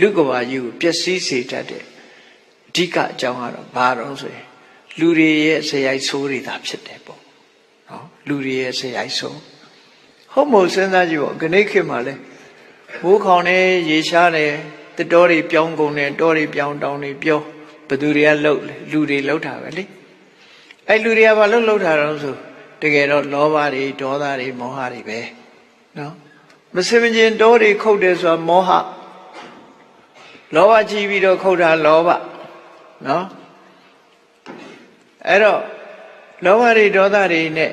လူကဘာကြီးကိုပျက်စီးစေတတ်တဲ့အဓိကအကြောင်းကတော့ဘာတော့ဆိုရင်လူတွေရဲ့ဇယိုက်ဆိုးတွေသာဖြစ်တယ်ပေါ့နော်လူတွေရဲ့ဇယိုက်ဆိုးဟုတ်မို့စဉ်းစားကြည့်ပေါ့ခဏခေတ်မှာလဲဘိုးခေါင်နေရေရှားတယ်တတော်တွေပြောင်းကုန်တယ်တောတွေပြောင်းတောင်းတွေပြောဘသူတွေကလှုပ်လဲလူတွေလှုပ်တာပဲလေအဲ့လူတွေကဘာလို့လှုပ်တာတော့ဆိုတကယ်တော့လောဘတွေဒေါသတွေမောဟတွေပဲနော်မစင်မကျင်တောတွေခုတ်တယ်ဆိုတာမောဟ လောဘကြီးပြီးတော့ခုတ်တာလောဘနော်အဲ့တော့လောဘတွေဒေါသတွေနဲ့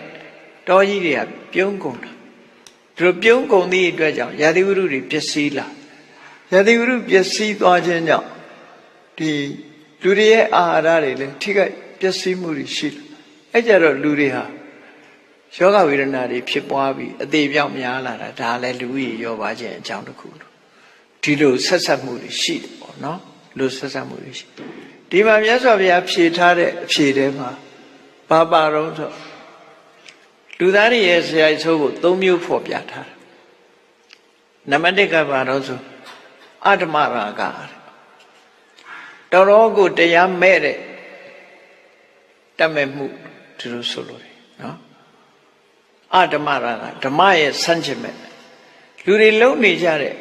တောကြီးတွေကပြုံးကုန်တာသူတို့ပြုံးကုန်သည့်အတွက်ကြောင့်ယာတိဝုရုတွေပျက်စီးလာယာတိဝုရုပျက်စီးသွားခြင်းကြောင့်ဒီလူတွေရဲ့အာဟာရတွေလည်းထိခိုက်ပျက်စီးမှုတွေရှိတယ်အဲ့ကြတော့လူတွေဟာယောဂဝေဒနာတွေဖြစ်ပွားပြီးအသေးပြောက်များလာတာဒါလည်းလူကြီးရောပါခြင်းအကြောင်းတစ်ခုလို့ဒီလိုဆက်ဆက်မှုတွေရှိတယ်ပေါ့ နော်လူဆက်ဆက်မှုတွေရှိဒီမှာမြတ်စွာဘုရားဖြေထားတဲ့အဖြေထဲမှာဘာပါတော့ဆိုလူသားတွေရဲ့ဆရာဆိုးကို၃မျိုးဖော်ပြထားတယ်နံပါတ်၁ကဘာတော့ဆိုအတ္တမရာဂတော်တော်ကိုတရားမဲ့တဲ့တတ်မဲ့မှုသူတို့ဆိုလို့တယ်နော်အဓမ္မရာဂဓမ္မရဲ့ဆန့်ကျင်မဲ့လူတွေလုံနေကြတဲ့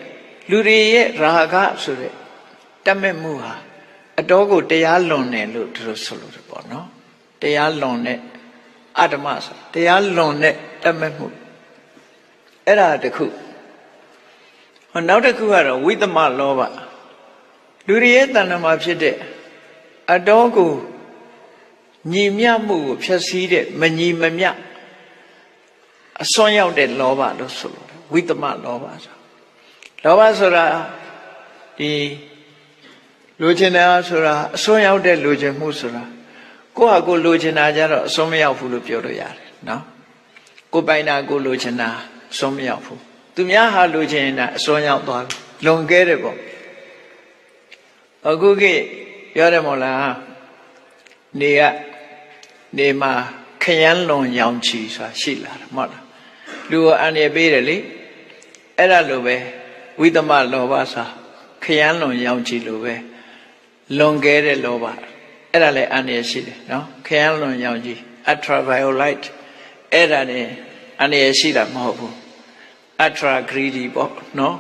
လူတွေရဲ့ရာဂဆိုတဲ့ တတ်မဲ့မှုဟာအတော်ကိုတရားလွန်တယ်လို့သူတို့ဆိုလို့တယ်ပေါ့နော်တရားလွန်တဲ့အဓမ္မဆိုတရားလွန်တဲ့တတ်မဲ့မှုအဲ့ဒါတခုဟောနောက်တစ်ခုကတော့ဝိသမလောဘလူတွေရဲ့တဏ္ဍာမှာဖြစ်တဲ့အတော်ကိုညီမျှမှုကိုဖျက်ဆီးတဲ့မညီမမျှအစွမ်းရောက်တဲ့လောဘလို့ဆိုလို့ဝိသမလောဘဆိုလောဘဆိုတာဒီ လိုချင်တယ်ဆိုတာအစွမ်းရောက်တဲ့လိုချင်မှုဆိုတာကိုယ့်ဟာကိုယ်လိုချင်တာကြတော့အစွမ်းမရောက်ဘူးလို့ပြောလို့ရတယ်နော်ကိုယ်ပိုင်တာကိုယ်လိုချင်တာအစွမ်းမရောက်ဘူးသူများဟာလိုချင်တာအစွမ်းရောက်သွားပြီလွန်ကဲတယ်ပေါ့အခုကိပြောတယ်မို့လားနေကနေမှာခရမ်းလွန်ရောင်ချီဆိုတာရှိလာတယ်မဟုတ်လားလူကိုအန္တရာယ်ပေးတယ်လေအဲ့ဒါလိုပဲဝိသမလောဘစာခရမ်းလွန်ရောင်ချီလိုပဲ လွန်ကဲတဲ့လောဘအဲ့ဒါလည်းအန္တရာယ်ရှိတယ်နော်ခရမ်းလွန်ရောင်ချီ ultraviolet အဲ့ဒါနဲ့အန္တရာယ်ရှိတာမဟုတ်ဘူး ultra greedy ပေါ့နော်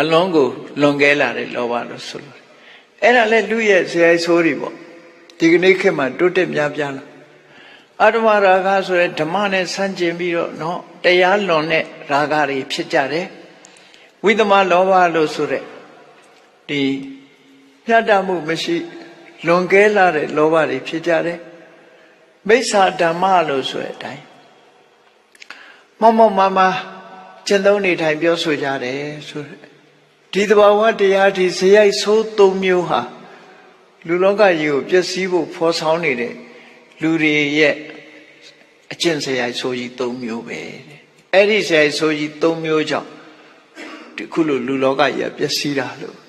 အလုံးကိုလွန်ကဲလာတဲ့လောဘလို့ဆိုလို့အဲ့ဒါလည်းလူရဲ့ဇေယျဆိုးတွေပေါ့ဒီကနေ့ခေတ်မှာတိုးတက်များပြားလာအတ္တမရာဂဆိုတဲ့ဓမ္မနဲ့ဆန့်ကျင်ပြီးတော့နော်တရားလွန်တဲ့ရာဂတွေဖြစ်ကြတယ်ဝိသမလောဘလို့ဆိုတဲ့ဒီ ညတမှုမရှိလွန်ကဲလာတဲ့လောဘတွေဖြစ်ကြတယ်မိစ္ဆာဓမ္မလို့ဆိုတဲ့အတိုင်းမောမောမမကျင့်သုံးနေထိုင်ပြောဆိုကြတယ်ဆိုတဲ့ဒီသဘာဝတရားဒီဇေယိုက်ဆိုး၃မျိုးဟာလူလောကကြီးကိုပျက်စီးဖို့ဖော်ဆောင်နေတဲ့လူတွေရဲ့အကျင့်စရိုက်ဆိုကြီး၃မျိုးပဲတဲ့အဲ့ဒီစရိုက်ဆိုကြီး၃မျိုးကြောင့်ဒီခုလိုလူလောကကြီးကပျက်စီးတာလို့